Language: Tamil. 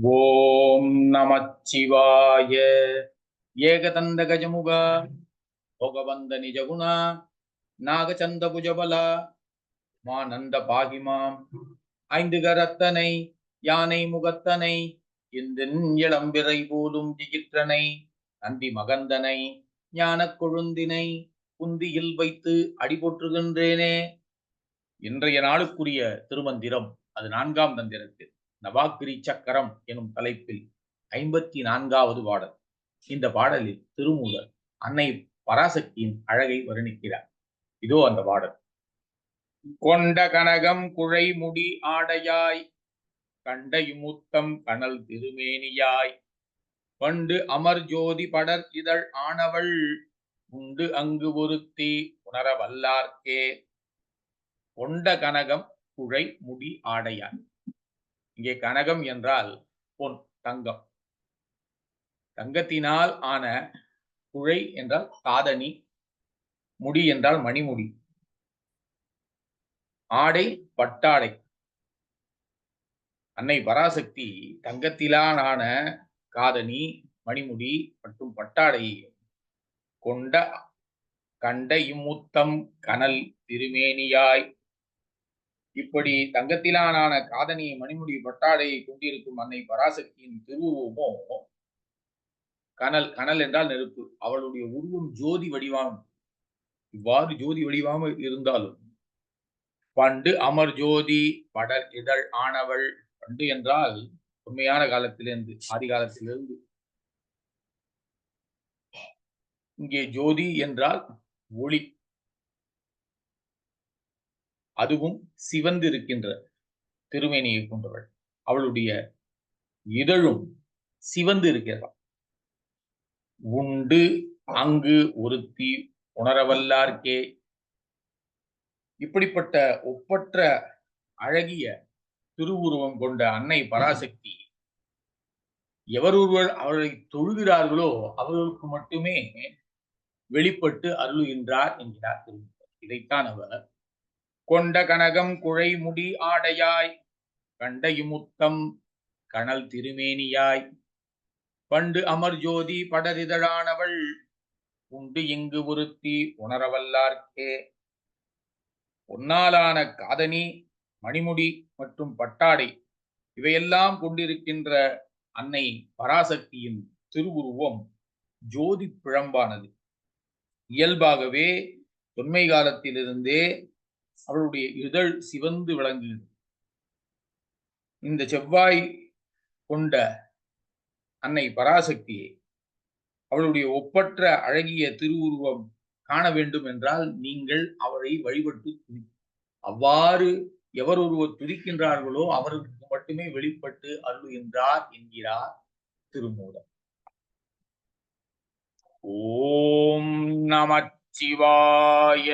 ஓம் நமச்சிவாய ஏகதந்த கஜமுக ಭೋಗವಂದ ನಿಜಗುಣ நாகச்சந்த புஜபல மானந்த பாகிமாம் ஐந்து கரத்தனை யானை முகத்தனை இந்தின் இளம்பிறை போலும் திகிற்றனை நந்தி மகந்தனை ஞானக் கொழுந்தினை குந்தியில் வைத்து அடிபொற்றுகின்றேனே இன்றைய நாளுக்குரிய திருமந்திரம் அது நான்காம் தந்திரத்தில் நவாக்கிரி சக்கரம் எனும் தலைப்பில் ஐம்பத்தி நான்காவது பாடல். இந்த பாடலில் திருமூலர் அன்னை பராசக்தியின் அழகை வர்ணிக்கிறார். இதோ அந்த பாடல். கொண்ட கனகம் குழை முடி ஆடையாய் கண்டையுமுத்தம் கனல் திருமேனியாய். பண்டு அமர் ஜோதி படர் இதழ் ஆனவள் உண்டு அங்கு ஒருத்தி உணர வல்லார்க்கே கொண்ட கனகம் குழை முடி ஆடையாய். இங்கே கனகம் என்றால் பொன் தங்கம். தங்கத்தினால் ஆன குழை என்றால் காதணி முடி என்றால் மணிமுடி. ஆடை பட்டாடை. அன்னை பராசக்தி தங்கத்திலான காதணி மணிமுடி மற்றும் பட்டாடை கொண்ட கண்ட இம்முத்தம் கனல் திருமேனியாய் இப்படி தங்கத்திலான காதனி மணிமுடி பட்டாடையை கொண்டிருக்கும் அன்னை பராசக்தியின் திருவுருவமோ? கனல் கனல் என்றால் நெருப்பு. அவளுடைய உருவம் ஜோதி வடிவாம். இவ்வாறு ஜோதி வடிவாம இருந்தாலும். பண்டு அமர் ஜோதி படர் இதழ் ஆனவள். பண்டு என்றால் உண்மையான காலத்திலிருந்து ஆதி காலத்திலிருந்து. இங்கே ஜோதி என்றால் ஒளி. அதுவும் சிவந்து இருக்கின்ற திருமேனியை கொண்டவள். அவளுடைய இதழும் சிவந்து இருக்கிறாள் உண்டு அங்கு ஒருத்தி உணரவல்லார்க்கே. இப்படிப்பட்ட ஒப்பற்ற அழகிய திருவுருவம் கொண்ட அன்னை பராசக்தி எவரொருவர் அவளை தொழுகிறார்களோ அவர்களுக்கு மட்டுமே வெளிப்பட்டு அருளுகின்றார் என்கிறார் திருமூலர் இதைத்தான் அவர் கொண்ட கனகம் குழை முடி ஆடையாய் கண்டையுமுத்தம் கனல் திருமேனியாய். பண்டு அமர் ஜோதி படரிதழானவள் உண்டு இங்கு ஒருத்தி உணரவல்லார்க்கே. பொன்னாலான காதணி மணிமுடி மற்றும் பட்டாடை இவையெல்லாம் கொண்டிருக்கின்ற அன்னை பராசக்தியின் திருவுருவம் ஜோதி பிழம்பானது. இயல்பாகவே தொன்மை காலத்திலிருந்தே அவளுடைய இதழ் சிவந்து விளங்குகிறது. இந்த செவ்வாய் கொண்ட அன்னை பராசக்தியை அவளுடைய ஒப்பற்ற அழகிய திருவுருவம் காண வேண்டும் என்றால் நீங்கள் அவரை வழிபட்டு அவ்வாறு எவர் ஒருவர் துதிக்கின்றார்களோ அவர்களுக்கு மட்டுமே வெளிப்பட்டு அருளுகின்றார் என்கிறார் திருமூலம் ஓம் நமச்சிவாய.